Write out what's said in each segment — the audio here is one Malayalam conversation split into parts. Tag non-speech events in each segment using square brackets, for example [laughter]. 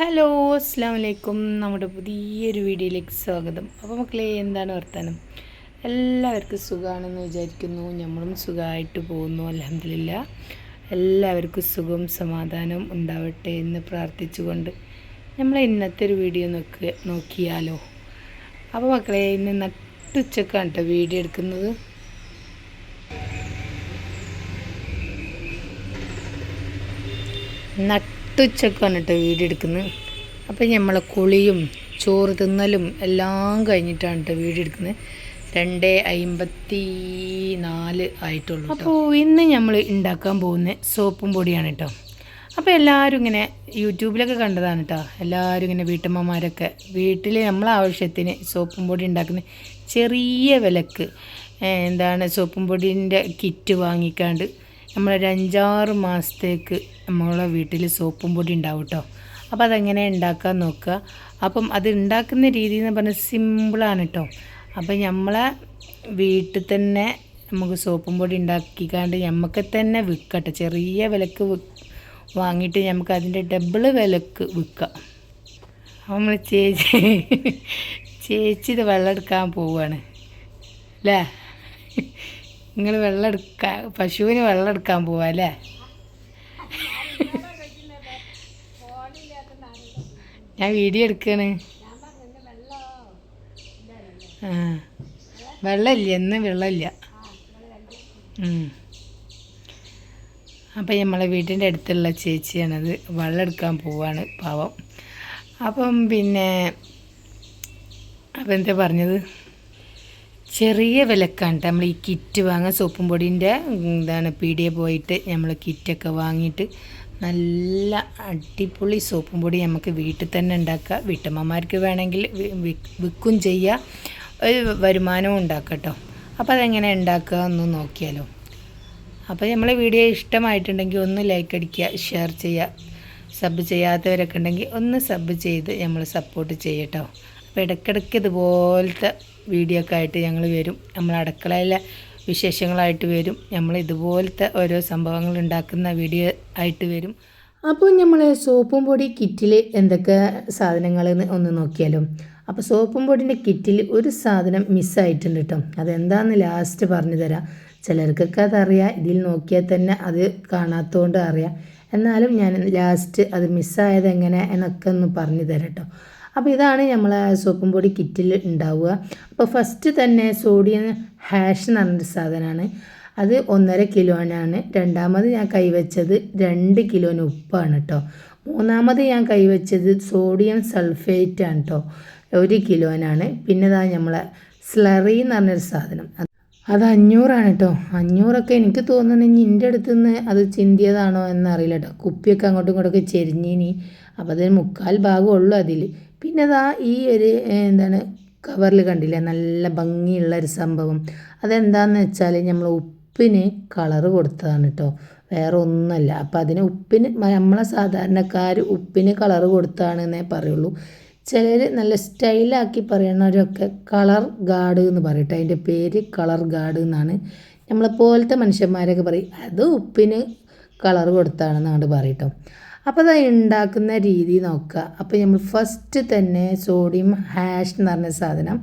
ഹലോ അസ്സാം വലൈക്കും നമ്മുടെ പുതിയൊരു വീഡിയോയിലേക്ക് സ്വാഗതം. അപ്പോൾ മക്കളെ എന്താണ് വർത്തമാനം എല്ലാവർക്കും സുഖമാണെന്ന് വിചാരിക്കുന്നു. നമ്മളും സുഖമായിട്ട് പോകുന്നു അലഹമില്ല എല്ലാവർക്കും സുഖം സമാധാനം ഉണ്ടാവട്ടെ എന്ന് പ്രാർത്ഥിച്ചുകൊണ്ട് നമ്മൾ ഇന്നത്തെ ഒരു വീഡിയോ നോക്കുക നോക്കിയാലോ? അപ്പോൾ മക്കളെ ഇന്ന് നട്ടുച്ചക്കാണ് കേട്ടോ വീഡിയോ എടുക്കുന്നത്. നട്ടുച്ചക്കാണ് കേട്ടോ വീഡിയോ എടുക്കുന്നത് അപ്പം നമ്മളെ കുളിയും ചോറ് തിന്നലും എല്ലാം കഴിഞ്ഞിട്ടാണ് കേട്ടോ വീഡിയോ എടുക്കുന്നത് രണ്ട് അമ്പത്തി നാല് ആയിട്ടുള്ളൂ അപ്പോൾ ഇന്ന് നമ്മൾ ഉണ്ടാക്കാൻ പോകുന്ന സോപ്പും പൊടിയാണ് കേട്ടോ അപ്പോൾ എല്ലാവരും ഇങ്ങനെ യൂട്യൂബിലൊക്കെ കണ്ടതാണ് കേട്ടോ എല്ലാവരും ഇങ്ങനെ വീട്ടമ്മമാരൊക്കെ വീട്ടിൽ നമ്മളെ ആവശ്യത്തിന് സോപ്പും പൊടി ഉണ്ടാക്കുന്ന ചെറിയ വിലക്ക് എന്താണ് സോപ്പും പൊടിന്റെ കിറ്റ് വാങ്ങിക്കാണ്ട് നമ്മളൊരു അഞ്ചാറ് മാസത്തേക്ക് നമ്മളെ വീട്ടിൽ സോപ്പും പൊടി ഉണ്ടാവും കേട്ടോ അപ്പോൾ അതെങ്ങനെ ഉണ്ടാക്കാൻ നോക്കുക? അപ്പം അത് ഉണ്ടാക്കുന്ന രീതി എന്ന് പറഞ്ഞാൽ സിമ്പിളാണ് കേട്ടോ അപ്പം നമ്മളെ വീട്ടിൽ തന്നെ നമുക്ക് സോപ്പും പൊടി ഉണ്ടാക്കിക്കാണ്ട് നമുക്ക് തന്നെ വിൽക്കട്ടെ ചെറിയ വിലക്ക് വാങ്ങിയിട്ട് നമുക്ക് അതിന്റെ ഡബിൾ വിലക്ക് വിൽക്കാം നമ്മൾ ചേച്ചി [laughs] ചേച്ചി ഇത് വെള്ളം എടുക്കാൻ പോവുകയാണ് അല്ലേ? നിങ്ങൾ വെള്ളം എടുക്കാൻ പശുവിന് വെള്ളം എടുക്കാൻ പോവാ അല്ലേ? ഞാൻ വീഡിയോ എടുക്കാണ്. ആ. വെള്ളമില്ല ഇന്ന് വെള്ളമില്ല. അപ്പം നമ്മളെ വീട്ടിന്റെ അടുത്തുള്ള ചേച്ചിയാണത്. വെള്ളം എടുക്കാൻ പോവാണ് പാവം. അപ്പം പിന്നെ അപ്പം എന്താ പറഞ്ഞത്? ചെറിയ വിലക്കാണ് നമ്മൾ ഈ കിറ്റ് വാങ്ങാൻ സോപ്പും പൊടിന്റെ എന്താണ് പീടിയെ പോയിട്ട് നമ്മൾ കിറ്റൊക്കെ വാങ്ങിയിട്ട് നല്ല അടിപൊളി സോപ്പും പൊടി നമുക്ക് വീട്ടിൽ തന്നെ ഉണ്ടാക്കുക. വീട്ടമ്മമാർക്ക് വേണമെങ്കിൽ വിൽക്കും ചെയ്യുക ഒരു വരുമാനവും ഉണ്ടാക്കാം കേട്ടോ അപ്പോൾ അതെങ്ങനെ ഉണ്ടാക്കുക എന്ന് നോക്കിയാലോ. അപ്പോൾ നമ്മളെ വീഡിയോ ഇഷ്ടമായിട്ടുണ്ടെങ്കിൽ ഒന്ന് ലൈക്ക് അടിക്കുക ഷെയർ ചെയ്യുക സബ് ചെയ്യാത്തവരൊക്കെ ഉണ്ടെങ്കിൽ ഒന്ന് സബ് ചെയ്ത് നമ്മൾ സപ്പോർട്ട് ചെയ്യട്ടോ. അപ്പോൾ ഇടയ്ക്കിടയ്ക്ക് ഇതുപോലത്തെ വീഡിയോ ഒക്കെ ആയിട്ട് ഞങ്ങൾ വരും. നമ്മൾ അടുക്കളയിലെ വിശേഷങ്ങളായിട്ട് വരും. നമ്മൾ ഇതുപോലത്തെ ഓരോ സംഭവങ്ങൾ ഉണ്ടാക്കുന്ന വീഡിയോ ആയിട്ട് വരും. അപ്പോൾ നമ്മൾ സോപ്പും പൊടി കിറ്റിൽ എന്തൊക്കെ സാധനങ്ങളെന്ന് ഒന്ന് നോക്കിയാലോ. അപ്പോൾ സോപ്പും പൊടിന്റെ കിറ്റിൽ ഒരു സാധനം മിസ്സായിട്ടുണ്ട് കേട്ടോ അതെന്താണെന്ന് ലാസ്റ്റ് പറഞ്ഞു തരാം. ചിലർക്കൊക്കെ അതറിയാം ഇതിൽ നോക്കിയാൽ തന്നെ അത് കാണാത്തതുകൊണ്ട് അറിയാം. എന്നാലും ഞാൻ ലാസ്റ്റ് അത് മിസ്സായത് എങ്ങനെ എന്നൊക്കെ ഒന്ന് പറഞ്ഞു തരാം കേട്ടോ അപ്പോൾ ഇതാണ് നമ്മൾ സോപ്പും പൊടി കിറ്റിൽ ഉണ്ടാവുക. അപ്പോൾ ഫസ്റ്റ് തന്നെ സോഡിയം ഹാഷ് എന്ന് പറഞ്ഞൊരു സാധനമാണ്. അത് ഒന്നര കിലോനാണ് രണ്ടാമത് ഞാൻ കൈവച്ചത് രണ്ട് കിലോന് ഉപ്പാണ് കേട്ടോ മൂന്നാമത് ഞാൻ കൈവച്ചത് സോഡിയം സൾഫേറ്റ് ആണ് കേട്ടോ ഒരു കിലോനാണ് പിന്നെ ഇതാ നമ്മളെ സ്ലറി എന്ന് പറഞ്ഞൊരു സാധനം. അത് അഞ്ഞൂറാണ് കേട്ടോ അഞ്ഞൂറൊക്കെ എനിക്ക് തോന്നുന്നു ഇനി എന്റെ അടുത്ത് നിന്ന് അത് ചിന്തിയതാണോ എന്നറിയില്ല കേട്ടോ കുപ്പിയൊക്കെ അങ്ങോട്ടും ഇങ്ങോട്ടൊക്കെ ചെരിഞ്ഞിനി അപ്പോൾ അതിന് മുക്കാൽ ഭാഗമുള്ളൂ അതിൽ പിന്നെ അതാ ഈ ഒരു എന്താണ് കവറിൽ കണ്ടില്ലേ? നല്ല ഭംഗിയുള്ള ഒരു സംഭവം. അതെന്താണെന്ന് വെച്ചാൽ നമ്മൾ ഉപ്പിന് കളറ് കൊടുത്തതാണ് കേട്ടോ വേറെ ഒന്നുമല്ല. അപ്പോൾ അതിന് ഉപ്പിന് നമ്മളെ സാധാരണക്കാർ ഉപ്പിന് കളറ് കൊടുത്താണെന്നേ പറയുള്ളൂ. ചിലർ നല്ല സ്റ്റൈലാക്കി പറയണവരൊക്കെ കളർ ഗാർഡ് എന്ന് പറയട്ടെ അതിന്റെ പേര് കളർ ഗാർഡ് എന്നാണ്. നമ്മളെ പോലത്തെ മനുഷ്യന്മാരൊക്കെ പറയും അത് ഉപ്പിന് കളർ കൊടുത്താണെന്നാണ് പറയട്ടോ അപ്പോൾ അത് ഉണ്ടാക്കുന്ന രീതി നോക്കുക അപ്പോൾ നമ്മൾ ഫസ്റ്റ് തന്നെ സോഡിയം ഹാഷ് എന്ന് പറഞ്ഞ സാധനം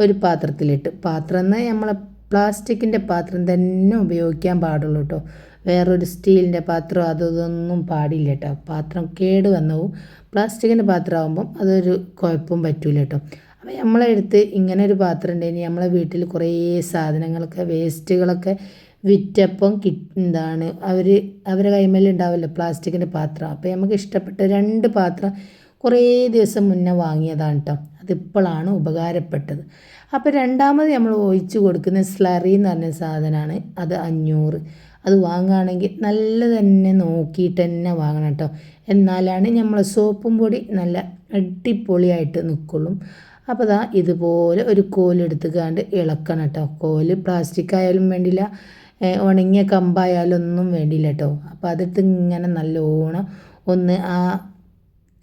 ഒരു പാത്രത്തിലിട്ട്. പാത്രം എന്ന് നമ്മൾ പ്ലാസ്റ്റിക്കിന്റെ പാത്രം തന്നെ ഉപയോഗിക്കാൻ പാടുള്ളൂ കേട്ടോ വേറൊരു സ്റ്റീലിന്റെ പാത്രം അതൊന്നും പാടില്ല കേട്ടോ പാത്രം കേട് വന്നവും. പ്ലാസ്റ്റിക്കിന്റെ പാത്രം ആകുമ്പം അതൊരു കുഴപ്പം പറ്റൂല കേട്ടോ അപ്പോൾ നമ്മളെടുത്ത് ഇങ്ങനെ ഒരു പാത്രം ഉണ്ടെങ്കിൽ നമ്മളെ വീട്ടിൽ കുറേ സാധനങ്ങളൊക്കെ വേസ്റ്റുകളൊക്കെ വിറ്റപ്പം എന്താണ് അവർ അവരെ കൈമേൽ ഉണ്ടാവില്ല പ്ലാസ്റ്റിക്കിന്റെ പാത്രം. അപ്പോൾ നമുക്ക് ഇഷ്ടപ്പെട്ട രണ്ട് പാത്രം കുറേ ദിവസം മുന്നേ വാങ്ങിയതാണ് കേട്ടോ അതിപ്പോഴാണ് ഉപകാരപ്പെട്ടത്. അപ്പോൾ രണ്ടാമത് നമ്മൾ ഒഴിച്ച് കൊടുക്കുന്ന സ്ലറി എന്ന് പറഞ്ഞ സാധനമാണ് അത് അഞ്ഞൂറ്. അത് വാങ്ങുകയാണെങ്കിൽ നല്ല തന്നെ നോക്കിയിട്ട് തന്നെ വാങ്ങണം കേട്ടോ എന്നാലാണ് നമ്മൾ സോപ്പും പൊടി നല്ല അടിപൊളിയായിട്ട് നിൽക്കുള്ളൂ അപ്പോൾ ദാ ഇതുപോലെ ഒരു കോലെടുത്തുകാണ്ട് ഇളക്കണം കേട്ടോ കോൽ പ്ലാസ്റ്റിക് ആയാലും വേണ്ടില്ല ഉണങ്ങിയ കമ്പായാലും ഒന്നും വേണ്ടിയില്ല കേട്ടോ അപ്പോൾ അതിട്ട് ഇങ്ങനെ നല്ലോണം ഒന്ന് ആ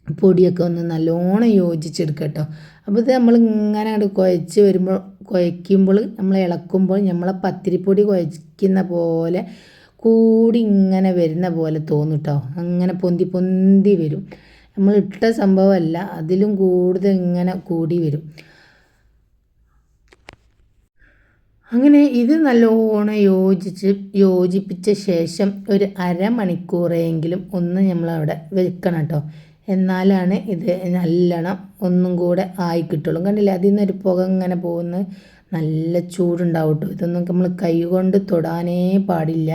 പൊടിയൊക്കെ ഒന്ന് നല്ലോണം യോജിച്ചെടുക്കുക കേട്ടോ അപ്പോൾ ഇത് നമ്മൾ ഇങ്ങനെ അങ്ങോട്ട് കുഴച്ച് വരുമ്പോൾ കുഴയ്ക്കുമ്പോൾ നമ്മൾ ഇളക്കുമ്പോൾ നമ്മളെ പത്തിരിപ്പൊടി കുഴക്കുന്ന പോലെ കൂടി ഇങ്ങനെ വരുന്ന പോലെ തോന്നും കേട്ടോ അങ്ങനെ പൊന്തി പൊന്തി വരും. നമ്മൾ ഇട്ട സംഭവമല്ല അതിലും കൂടുതൽ ഇങ്ങനെ കൂടി വരും. അങ്ങനെ ഇത് നല്ലോണം യോജിച്ച് യോജിപ്പിച്ച ശേഷം ഒരു അരമണിക്കൂറെങ്കിലും ഒന്ന് നമ്മളവിടെ വെക്കണം കേട്ടോ. എന്നാലാണ് ഇത് നല്ലോണം ഒന്നും കൂടെ ആയി കിട്ടുള്ളൂ. കണ്ടില്ലേ? അതിൽ നിന്നൊരു പുക ഇങ്ങനെ പോകുന്ന നല്ല ചൂടുണ്ടാവും കേട്ടോ. ഇതൊന്നും നമ്മൾ കൈ കൊണ്ട് തൊടാനേ പാടില്ല.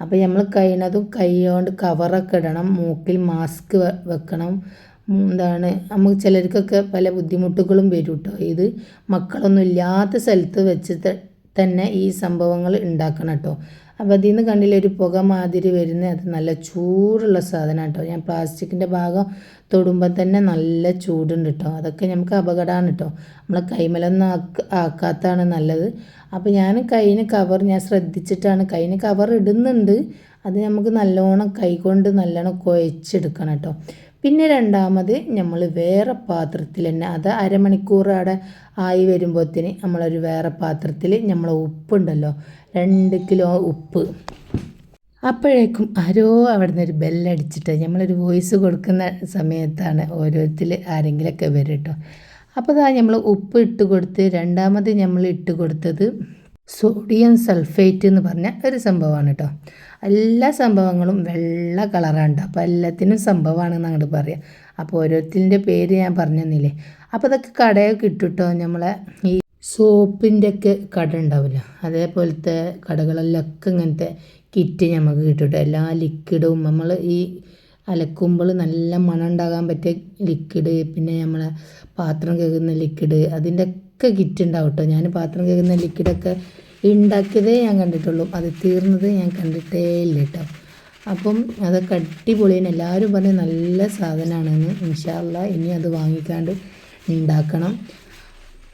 അപ്പോൾ നമ്മൾ കഴിയണതും കൈ കൊണ്ട് കവറൊക്കെ ഇടണം. മൂക്കിൽ മാസ്ക് വെക്കണം. എന്താണ്? നമുക്ക് ചിലർക്കൊക്കെ പല ബുദ്ധിമുട്ടുകളും വരും കേട്ടോ. ഇത് മക്കളൊന്നും ഇല്ലാത്ത സ്ഥലത്ത് വെച്ച് തന്നെ ഈ സംഭവങ്ങൾ ഉണ്ടാക്കണം കേട്ടോ. അപ്പോൾ അതിൽ നിന്ന് കണ്ടില്ല ഒരു പുക മാതിരി വരുന്ന അത് നല്ല ചൂടുള്ള സാധനം കേട്ടോ. ഞാൻ പ്ലാസ്റ്റിക്കിന്റെ ഭാഗം തൊടുമ്പോൾ തന്നെ നല്ല ചൂടുണ്ട് കേട്ടോ. അതൊക്കെ നമുക്ക് അപകടമാണ് കേട്ടോ. നമ്മൾ കൈമലൊന്നും ആക്ക ആക്കാത്തതാണ് നല്ലത്. അപ്പോൾ ഞാൻ കൈന് കവർ ഞാൻ ശ്രദ്ധിച്ചിട്ടാണ് കൈന് കവർ ഇടുന്നുണ്ട്. അത് നമുക്ക് നല്ലോണം കൈകൊണ്ട് നല്ലോണം കുഴച്ചെടുക്കണം കേട്ടോ. പിന്നെ രണ്ടാമത് നമ്മൾ വേറെ പാത്രത്തിൽ തന്നെ അത് അരമണിക്കൂർ അവിടെ ആയി വരുമ്പോഴത്തേന് നമ്മളൊരു വേറെ പാത്രത്തിൽ നമ്മൾ ഉപ്പുണ്ടല്ലോ രണ്ട് കിലോ ഉപ്പ്. അപ്പോഴേക്കും ആരോ അവിടെ നിന്ന് ഒരു ബെല്ലടിച്ചിട്ട് നമ്മളൊരു വോയിസ് കൊടുക്കുന്ന സമയത്താണ് ഓരോരുത്തർ ആരെങ്കിലുമൊക്കെ വരും കേട്ടോ അപ്പോൾ അതാ നമ്മൾ ഉപ്പ് ഇട്ട് കൊടുത്ത് രണ്ടാമത് നമ്മൾ ഇട്ട് കൊടുത്തത് സോഡിയം സൾഫേറ്റ് എന്ന് പറഞ്ഞ ഒരു സംഭവമാണ് കേട്ടോ. എല്ലാ സംഭവങ്ങളും വെള്ള കളറാണ് കേട്ടോ. അപ്പോൾ എല്ലാത്തിനും സംഭവമാണെന്ന് അങ്ങോട്ട് പറയാം. അപ്പോൾ ഓരോരുത്തരിന്റെ പേര് ഞാൻ പറഞ്ഞെന്നില്ലേ. അപ്പോൾ അതൊക്കെ കടയിൽ കിട്ടും കേട്ടോ നമ്മളെ ഈ സോപ്പിന്റെ ഒക്കെ കട ഉണ്ടാവില്ല. അതേപോലത്തെ കടകളിലൊക്കെ ഇങ്ങനത്തെ കിറ്റ് നമുക്ക് കിട്ടും എല്ലാ ലിക്വിഡും നമ്മൾ ഈ അലക്കുമ്പോൾ നല്ല മണം ഉണ്ടാകാൻ പറ്റിയ ലിക്വിഡ് പിന്നെ നമ്മളെ പാത്രം കേൾക്കുന്ന ലിക്വിഡ് അതിന്റെ ഒക്കെ കിറ്റ് ഉണ്ടാവും കേട്ടോ ഞാൻ പാത്രം കഴുകുന്ന ലിക്വിഡൊക്കെ ഉണ്ടാക്കിയതേ ഞാൻ കണ്ടിട്ടുള്ളൂ. അത് തീർന്നത് ഞാൻ കണ്ടിട്ടേ ഇല്ല കേട്ടോ അപ്പം അതൊക്കെ അടിപൊളിയാണ് എല്ലാവരും പറഞ്ഞ് നല്ല സാധനമാണെന്ന് ഇൻഷാല്ല ഇനി അത് വാങ്ങിക്കാണ്ട് ഉണ്ടാക്കണം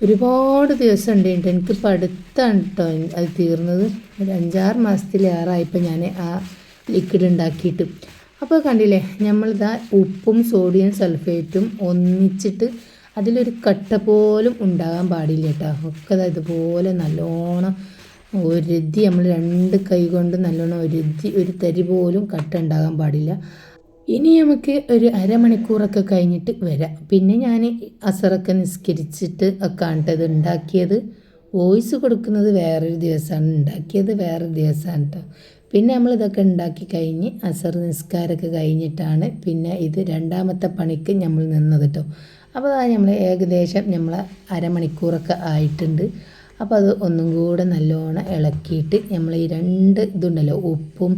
ഒരുപാട് ദിവസം ഉണ്ട് കേട്ടോ എനിക്കിപ്പോൾ അടുത്താണ് കേട്ടോ അത് തീർന്നത്. ഒരു അഞ്ചാറ് മാസത്തിലേറായപ്പോൾ ഞാൻ ആ ലിക്വിഡ് ഉണ്ടാക്കിയിട്ട് അപ്പോൾ കണ്ടില്ലേ? നമ്മളിതാ ഉപ്പും സോഡിയം സൾഫേറ്റും ഒന്നിച്ചിട്ട് അതിലൊരു കട്ട പോലും ഉണ്ടാകാൻ പാടില്ല കേട്ടോ. ഒക്കെ ഇതുപോലെ നല്ലോണം ഒരുതി നമ്മൾ രണ്ട് കൈ കൊണ്ട് നല്ലോണം ഒരുതി ഒരു തരി പോലും കട്ട ഉണ്ടാകാൻ പാടില്ല. ഇനി നമുക്ക് ഒരു അരമണിക്കൂറൊക്കെ കഴിഞ്ഞിട്ട് വരാം. പിന്നെ ഞാൻ അസറൊക്കെ നിസ്കരിച്ചിട്ട് ഒക്കെ ആണ്ട്ടത് ഉണ്ടാക്കിയത്. വോയിസ് കൊടുക്കുന്നത് വേറൊരു ദിവസമാണ്. ഉണ്ടാക്കിയത് വേറൊരു ദിവസമാണ് കേട്ടോ. പിന്നെ നമ്മൾ ഇതൊക്കെ ഉണ്ടാക്കി കഴിഞ്ഞ് അസർ നിസ്കാരമൊക്കെ കഴിഞ്ഞിട്ടാണ് പിന്നെ ഇത് രണ്ടാമത്തെ പണിക്ക് നമ്മൾ നിന്നത് കേട്ടോ. അപ്പോൾ അത് നമ്മൾ ഏകദേശം നമ്മൾ അരമണിക്കൂറൊക്കെ ആയിട്ടുണ്ട്. അപ്പോൾ അത് ഒന്നും കൂടെ നല്ലോണം ഇളക്കിയിട്ട് നമ്മൾ ഈ രണ്ട് ഇതുണ്ടല്ലോ ഉപ്പും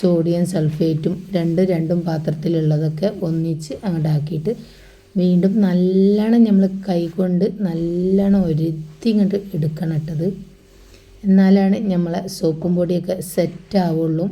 സോഡിയം സൾഫേറ്റും രണ്ട് രണ്ടും പാത്രത്തിലുള്ളതൊക്കെ ഒന്നിച്ച് അങ്ങോട്ടാക്കിയിട്ട് വീണ്ടും നല്ലോണം നമ്മൾ കൈകൊണ്ട് നല്ലോണം ഒരുത്തി ഇങ്ങോട്ട് എടുക്കണം ഇട്ടത് എന്നാലാണ് നമ്മളെ സോപ്പും പൊടിയൊക്കെ സെറ്റ് ആവുള്ളൂ.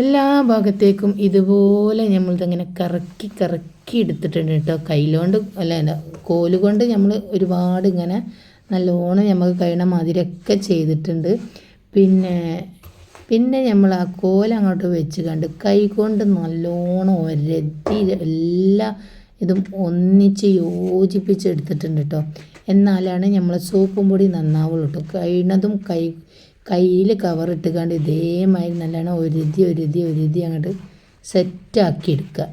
എല്ലാ ഭാഗത്തേക്കും ഇതുപോലെ നമ്മളിതങ്ങനെ കറക്കി കറക്കി എടുത്തിട്ടുണ്ട് കേട്ടോ. കയ്യിലോണ്ട് അല്ല കോലുകൊണ്ട് നമ്മൾ ഒരുപാട് ഇങ്ങനെ നല്ലോണം നമുക്ക് കഴിയണ മാതിരിയൊക്കെ ചെയ്തിട്ടുണ്ട്. പിന്നെ പിന്നെ നമ്മൾ ആ കോല അങ്ങോട്ട് വെച്ച് കണ്ട് കൈ കൊണ്ട് നല്ലോണം ഒരതി എല്ലാ ഇതും ഒന്നിച്ച് യോജിപ്പിച്ചെടുത്തിട്ടുണ്ട് കേട്ടോ. എന്നാലാണ് നമ്മൾ സോപ്പും പൊടി നന്നാവുള്ളൂ കേട്ടോ. കഴിയണതും കൈ കയ്യിൽ കവറിട്ട് കണ്ട് ഇതേമാതിരി നല്ലോണം ഒരുതി ഒരുതി ഒരുതി അങ്ങോട്ട് സെറ്റാക്കി എടുക്കുക.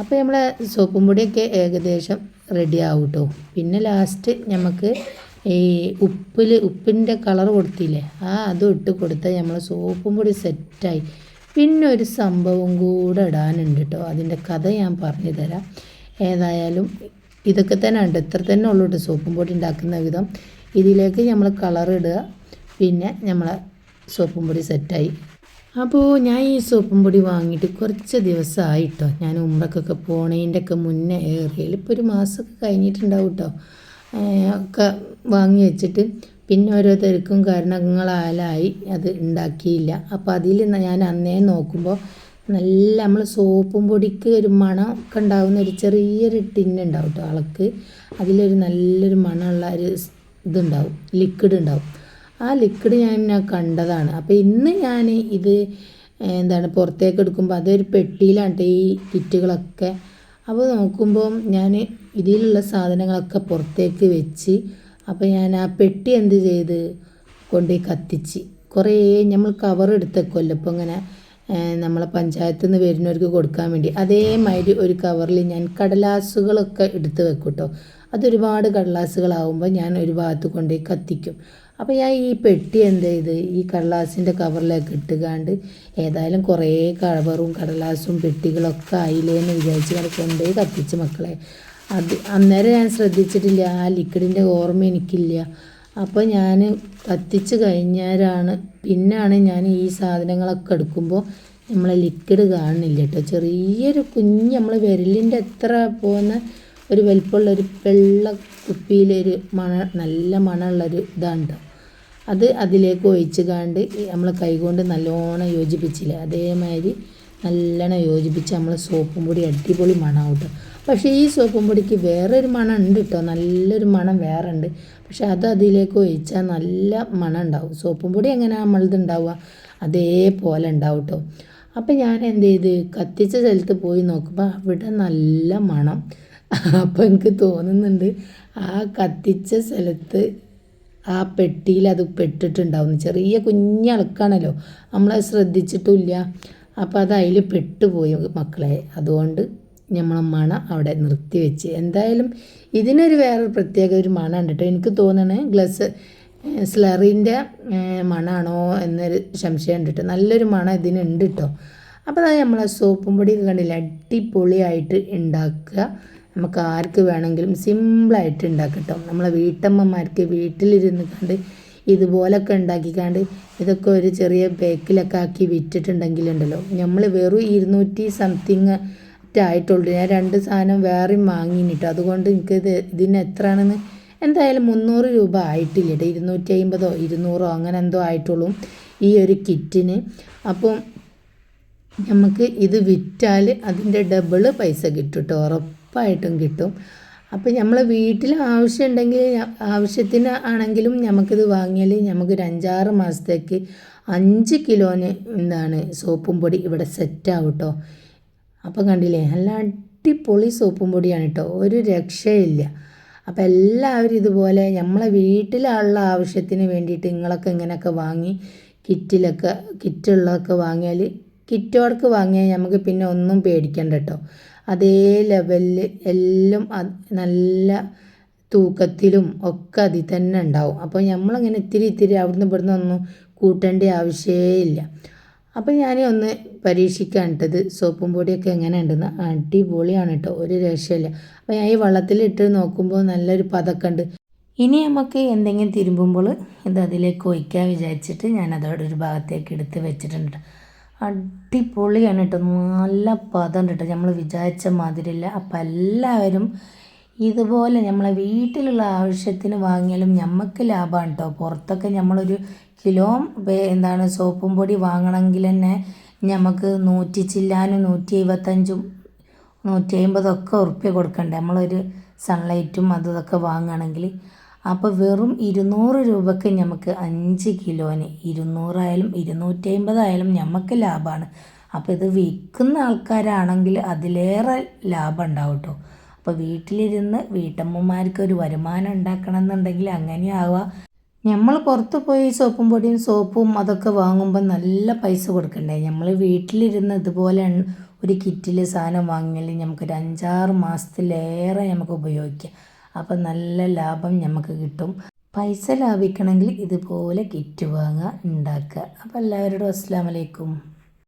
അപ്പോൾ നമ്മളെ സോപ്പും പൊടിയൊക്കെ ഏകദേശം റെഡി ആവും കേട്ടോ പിന്നെ ലാസ്റ്റ് നമുക്ക് ഈ ഉപ്പിൽ ഉപ്പിന്റെ കളർ കൊടുത്തില്ലേ ആ അതും ഇട്ട് കൊടുത്താൽ നമ്മൾ സോപ്പും പൊടി സെറ്റായി പിന്നെ ഒരു സംഭവം കൂടെ ഇടാനുണ്ട് കേട്ടോ അതിന്റെ കഥ ഞാൻ പറഞ്ഞു തരാം. ഏതായാലും ഇതൊക്കെ തന്നെ ഉണ്ട് ഇത്ര തന്നെ ഉള്ളൂ കേട്ടോ സോപ്പും പൊടി ഉണ്ടാക്കുന്ന വിധം. ഇതിലേക്ക് നമ്മൾ കളർ ഇടുക. പിന്നെ നമ്മളെ സോപ്പും പൊടി സെറ്റായി. അപ്പോൾ ഞാൻ ഈ സോപ്പും പൊടി വാങ്ങിയിട്ട് കുറച്ച് ദിവസമായിട്ടോ ഞാൻ ഉമ്രക്കൊക്കെ പോണതിന്റെ ഒക്കെ മുന്നേ ഏറിയൽ ഇപ്പോൾ ഒരു മാസമൊക്കെ കഴിഞ്ഞിട്ടുണ്ടാവും കേട്ടോ ഒക്കെ വാങ്ങി വെച്ചിട്ട് പിന്നെ ഓരോരുത്തർക്കും കാരണങ്ങളാലായി അത് ഉണ്ടാക്കിയില്ല. അപ്പോൾ അതിൽ ഞാൻ അന്നേ നോക്കുമ്പോൾ നല്ല നമ്മൾ സോപ്പും പൊടിക്ക് ഒരു മണം ഒക്കെ ഉണ്ടാകുന്ന ഒരു ചെറിയൊരു ടിന്നുണ്ടാവും കേട്ടോ അളക്ക്. അതിലൊരു നല്ലൊരു മണമുള്ള ഒരു ഇതുണ്ടാവും ലിക്വിഡ് ഉണ്ടാവും. ആ ലിക്വിഡ് ഞാൻ കണ്ടതാണ്. അപ്പോൾ ഇന്ന് ഞാൻ ഇത് എന്താണ് പുറത്തേക്ക് എടുക്കുമ്പോൾ അതൊരു പെട്ടിയിലാണ് ഈ കിറ്റുകളൊക്കെ. അപ്പോൾ നോക്കുമ്പോൾ ഞാൻ ഇതിലുള്ള സാധനങ്ങളൊക്കെ പുറത്തേക്ക് വെച്ച് അപ്പോൾ ഞാൻ ആ പെട്ടി എന്ത് ചെയ്ത്? കൊണ്ട് കത്തിച്ച്. കുറേ നമ്മൾ കവർ എടുത്തേക്കുമല്ലോ ഇപ്പോൾ ഇങ്ങനെ നമ്മളെ പഞ്ചായത്തിൽ നിന്ന് വരുന്നവർക്ക് കൊടുക്കാൻ വേണ്ടി. അതേമാതിരി ഒരു കവറിൽ ഞാൻ കടലാസുകളൊക്കെ എടുത്ത് വെക്കും കേട്ടോ അതൊരുപാട് കടലാസുകളാവുമ്പോൾ ഞാൻ ഒരു ഭാഗത്ത് കൊണ്ടുപോയി കത്തിക്കും. അപ്പോൾ ഞാൻ ഈ പെട്ടി എന്ത് ചെയ്ത് ഈ കടലാസിന്റെ കവറിലേക്ക് ഇട്ടുകാണ്ട് ഏതായാലും കുറേ കവറും കടലാസും പെട്ടികളൊക്കെ ആയില്ലേന്ന് വിചാരിച്ച് കൊണ്ടുപോയി കത്തിച്ച് മക്കളെ. അത് അന്നേരം ഞാൻ ശ്രദ്ധിച്ചിട്ടില്ല. ആ ലിക്വിഡിന്റെ ഓർമ്മ എനിക്കില്ല. അപ്പോൾ ഞാൻ കത്തിച്ച് കഴിഞ്ഞാലാണ് പിന്നാണ് ഞാൻ ഈ സാധനങ്ങളൊക്കെ എടുക്കുമ്പോൾ നമ്മളെ ലിക്വിഡ് കാണുന്നില്ല കേട്ടോ. ചെറിയൊരു കുഞ്ഞ് നമ്മൾ വിരലിന്റെ എത്ര പോകുന്ന ഒരു വലിപ്പമുള്ള ഒരു വെള്ള കുപ്പിയിലൊരു മണ നല്ല മണമുള്ളൊരു ഇതാണ് അത് അതിലേക്ക് ഒഴിച്ച് കാണ്ട് നമ്മൾ കൈകൊണ്ട് നല്ലോണം യോജിപ്പിച്ചില്ലേ. അതേമാതിരി നല്ലോണം യോജിപ്പിച്ച് നമ്മൾ സോപ്പും പൊടി അടിപൊളി മണം കിട്ടും പക്ഷേ ഈ സോപ്പും പൊടിക്ക് വേറൊരു മണം ഉണ്ട് കേട്ടോ നല്ലൊരു മണം വേറെ ഉണ്ട് പക്ഷേ അത് അതിലേക്ക് ഒഴിച്ചാൽ നല്ല മണം ഉണ്ടാവും സോപ്പും പൊടി എങ്ങനെയാണ് നമ്മളത് ഉണ്ടാവുക അതേപോലെ ഉണ്ടാവും കേട്ടോ അപ്പം ഞാൻ എന്ത് ചെയ്ത്? കത്തിച്ച സ്ഥലത്ത് പോയി നോക്കുമ്പോൾ അവിടെ നല്ല മണം. അപ്പോൾ എനിക്ക് തോന്നുന്നുണ്ട് ആ കത്തിച്ച സ്ഥലത്ത് ആ പെട്ടിയിൽ അത് പെട്ടിട്ടുണ്ടാവും ചെറിയ കുഞ്ഞളക്കാണല്ലോ നമ്മളത് ശ്രദ്ധിച്ചിട്ടില്ല അപ്പോൾ അത് അതിൽ പെട്ടുപോയി മക്കളെ. അതുകൊണ്ട് നമ്മളെ മണ അവിടെ നിർത്തി വെച്ച്. എന്തായാലും ഇതിനൊരു വേറൊരു പ്രത്യേക ഒരു മണമുണ്ട് കേട്ടോ. എനിക്ക് തോന്നണേ ഗ്ലസ് സ്ലറിന്റെ മണമാണോ എന്നൊരു സംശയം ഉണ്ട് കേട്ടോ. നല്ലൊരു മണം ഇതിനുണ്ട് കേട്ടോ. അപ്പോൾ അത് നമ്മളെ സോപ്പും പൊടിയൊക്കെ കണ്ടില്ല? അടിപൊളിയായിട്ട് ഉണ്ടാക്കുക. നമുക്ക് ആർക്ക് വേണമെങ്കിലും സിമ്പിളായിട്ട് ഉണ്ടാക്കാം നമ്മളെ വീട്ടമ്മമാർക്ക് വീട്ടിലിരുന്ന് കണ്ട് ഇതുപോലൊക്കെ ഉണ്ടാക്കിക്കാണ്ട് ഇതൊക്കെ ഒരു ചെറിയ ബേക്കിലൊക്കെ ആക്കി വിറ്റിട്ടുണ്ടെങ്കിലുണ്ടല്ലോ നമ്മൾ വെറും ഇരുന്നൂറ്റി സംതിങ് ആയിട്ടുള്ളൂ. ഞാൻ രണ്ട് സാധനം വേറെയും വാങ്ങിയിട്ടോ അതുകൊണ്ട് എനിക്ക് ഇത് ഇതിന് എത്രയാണെന്ന് എന്തായാലും മുന്നൂറ് രൂപ ആയിട്ടില്ല കേട്ടോ ഇരുന്നൂറ്റി അമ്പതോ ഇരുന്നൂറോ അങ്ങനെ എന്തോ ആയിട്ടുള്ളൂ ഈ ഒരു കിറ്റിന്. അപ്പം നമുക്ക് ഇത് വിറ്റാൽ അതിന്റെ ഡബിൾ പൈസ കിട്ടും കേട്ടോ ഉറപ്പായിട്ടും കിട്ടും. അപ്പോൾ നമ്മൾ വീട്ടിൽ ആവശ്യമുണ്ടെങ്കിൽ ആവശ്യത്തിന് ആണെങ്കിലും നമുക്കിത് വാങ്ങിയാൽ നമുക്കൊരു അഞ്ചാറ് മാസത്തേക്ക് അഞ്ച് കിലോന് എന്താണ് സോപ്പും പൊടി ഇവിടെ സെറ്റാവും കേട്ടോ അപ്പം കണ്ടില്ലേ നല്ല അടിപൊളി സോപ്പും പൊടിയാണ് കേട്ടോ ഒരു രക്ഷയില്ല. അപ്പോൾ എല്ലാവരും ഇതുപോലെ നമ്മളെ വീട്ടിലുള്ള ആവശ്യത്തിന് വേണ്ടിയിട്ട് നിങ്ങളൊക്കെ ഇങ്ങനെയൊക്കെ വാങ്ങി കിറ്റിലൊക്കെ കിറ്റുള്ളതൊക്കെ വാങ്ങിയാൽ കിറ്റോടൊക്കെ വാങ്ങിയാൽ നമുക്ക് പിന്നെ ഒന്നും പേടിക്കണ്ട കേട്ടോ അതേ ലെവലിൽ എല്ലാം നല്ല തൂക്കത്തിലും ഒക്കെ അതിൽ തന്നെ ഉണ്ടാവും. അപ്പോൾ നമ്മളങ്ങനെ ഇത്തിരി ഇത്തിരി അവിടുന്ന് ഇവിടുന്ന് ഒന്നും കൂട്ടേണ്ട ആവശ്യമേ ഇല്ല. അപ്പോൾ ഞാൻ ഒന്ന് പരീക്ഷിക്കാനിട്ടത് സോപ്പും പൊടിയൊക്കെ എങ്ങനെ ഉണ്ടെന്ന് അടിപൊളിയാണ് കേട്ടോ ഒരു രക്ഷയില്ല. അപ്പോൾ ഞാൻ ഈ വെള്ളത്തിലിട്ട് നോക്കുമ്പോൾ നല്ലൊരു പതക്കം ഉണ്ട്. ഇനി നമുക്ക് എന്തെങ്കിലും തിരുമ്പുമ്പോൾ ഇത് അതിലേക്ക് ഒഴിക്കാൻ വിചാരിച്ചിട്ട് ഞാൻ അതോടെ ഒരു ഭാഗത്തേക്ക് എടുത്ത് വെച്ചിട്ടുണ്ട് അടിപൊളിയാണ് കേട്ടോ. നല്ല പദം കേട്ടോ. നമ്മൾ വിചാരിച്ച മാതിരിയല്ല. അപ്പം എല്ലാവരും ഇതുപോലെ നമ്മളെ വീട്ടിലുള്ള ആവശ്യത്തിന് വാങ്ങിയാലും നമുക്ക് ലാഭമാണ് കേട്ടോ. പുറത്തൊക്കെ നമ്മളൊരു കിലോ എന്താണ് സോപ്പും പൊടി വാങ്ങണമെങ്കിൽ തന്നെ നമുക്ക് നൂറ്റി ചില്ലാനും നൂറ്റി എഴുപത്തഞ്ചും നൂറ്റി അമ്പതൊക്കെ ഉറുപ്പ്യ കൊടുക്കണ്ടേ. നമ്മളൊരു സൺലൈറ്റും അതും ഇതൊക്കെ വാങ്ങുകയാണെങ്കിൽ അപ്പോൾ വെറും ഇരുന്നൂറ് രൂപയ്ക്ക് നമുക്ക് അഞ്ച് കിലോന് ഇരുന്നൂറായാലും ഇരുന്നൂറ്റി അമ്പതായാലും നമുക്ക് ലാഭമാണ് അപ്പോൾ ഇത് വിൽക്കുന്ന ആൾക്കാരാണെങ്കിൽ അതിലേറെ ലാഭം ഉണ്ടാവും കേട്ടോ അപ്പോൾ വീട്ടിലിരുന്ന് വീട്ടമ്മമാർക്ക് ഒരു വരുമാനം ഉണ്ടാക്കണം എന്നുണ്ടെങ്കിൽ അങ്ങനെയാവുക നമ്മൾ പുറത്ത് പോയി സോപ്പും പൊടിയും സോപ്പും അതൊക്കെ വാങ്ങുമ്പോൾ നല്ല പൈസ കൊടുക്കണ്ടേ? നമ്മൾ വീട്ടിലിരുന്ന് ഇതുപോലെ ഒരു കിറ്റിൽ സാധനം വാങ്ങിയാൽ നമുക്കൊരു അഞ്ചാറ് മാസത്തിലേറെ നമുക്ക് ഉപയോഗിക്കാം. അപ്പം നല്ല ലാഭം നമുക്ക് കിട്ടും. പൈസ ലാഭിക്കണമെങ്കിൽ ഇതുപോലെ കിറ്റ് വാങ്ങുക ഉണ്ടാക്കുക അപ്പോൾ എല്ലാവരോടും അസ്സാം വലൈക്കും